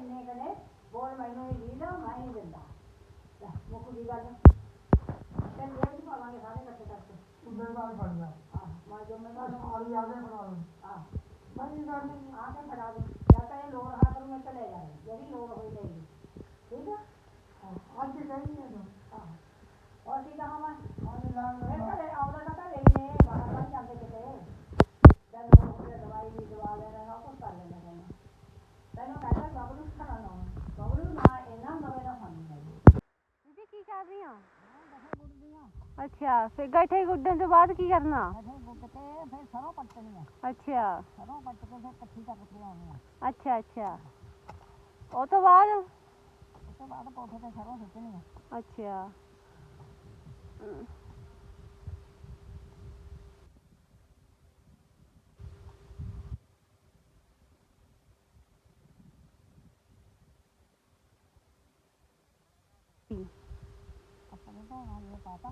ಎಣ್ಣೆಗಡೆ ಬೋಳ್ ಮಣ್ಣು ಇಲ್ಲ ಮಾಯಿಂದಿಂದ ಮುಕ್ಕುಡಿಗಾಲ चल ये भी पावांगे सारे इकट्ठे करके उधर वाले पड़ गया हाँ माँ जो मैं और याद है बना लो हाँ भाई इधर में आके खड़ा दे या तो ये लोग रहा करूँगा चले जाए यदि लोग ਅੱਛਾ ਸਰੋਂ ਪੱਟ ਕੇ ਫਿਰ ਇਕੱਠੀ ਕਰਕੇ ਆਉਣੀ ਆ ਅੱਛਾ ਅੱਛਾ ਉਹ ਤੋਂ ਬਾਅਦ ਉਸ ਤੋਂ ਬਾਅਦ ਕੋਠੇ ਤੇ ਸਰੋਂ ਸੁੱਟਣੀ ਆ ਅੱਛਾ ਹਮ। ਆਪਣੇ ਤੋਂ ਨਾਲ ਇਹ ਪਾਤਾ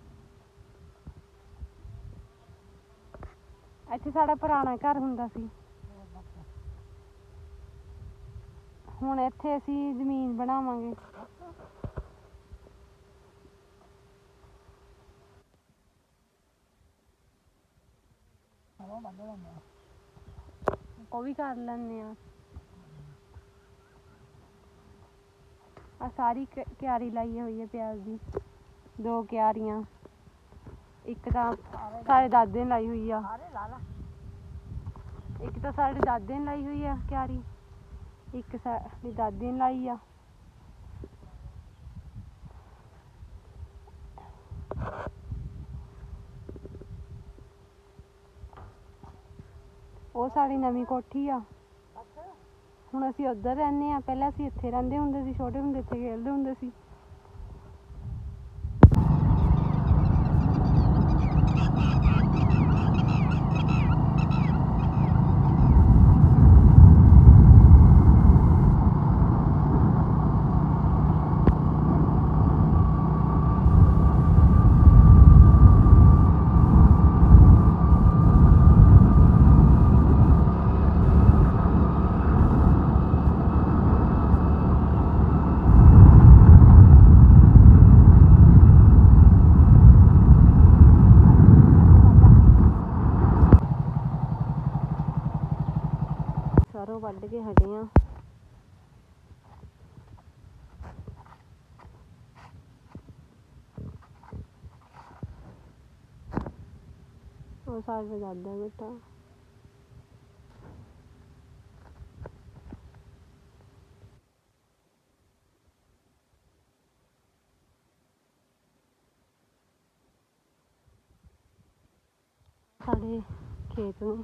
ਇੱਥੇ ਸਾਡਾ ਪੁਰਾਣਾ ਘਰ ਹੁੰਦਾ ਸੀ। ਹੁਣ ਇੱਥੇ ਅਸੀਂ ਜ਼ਮੀਨ ਬਣਾਵਾਂਗੇ। ਉਹ ਵੀ ਕਰ ਲੈਂਦੇ ਆ। ਆ ਸਾਰੀ ਕ- ਕਿਆਰੀ ਲਾਈ ਹੋਈ ਹੈ ਪਿਆਜ਼ ਦੀ। ਦੋ ਕਿਆਰੀਆਂ। ਇੱਕ ਤਾਂ ਸਾਰੇ ਦਾਦੇ ਨੇ ਲਾਈ ਹੋਈ ਆ। ਸਾਰੇ ਲਾ ਲਾ। ਇੱਕ ਤਾਂ ਸਾਡੇ ਦਾਦੇ ਨੇ ਲਾਈ ਹੋਈ ਆ ਕਿਆਰੀ ਇੱਕ ਸਾਡੀ ਦਾਦੀ ਨੇ ਲਾਈ ਆ। ਉਹ ਸਾਡੀ ਨਵੀਂ ਕੋਠੀ ਆ। ਹੁਣ ਅਸੀਂ ਉੱਧਰ ਰਹਿੰਦੇ ਆ ਪਹਿਲਾਂ ਅਸੀਂ ਇੱਥੇ ਰਹਿੰਦੇ ਹੁੰਦੇ ਸੀ ਛੋਟੇ ਹੁੰਦੇ ਇੱਥੇ ਖੇਡਦੇ ਹੁੰਦੇ ਸੀ। ਸਰੋਂ ਵੱਢ ਕੇ ਹਟੇ ਆ। ਉਹ ਸਾਡੇ ਦਾਦਾ ਬੇਟਾ ਸਾਡੇ ਖੇਤ ਨੂੰ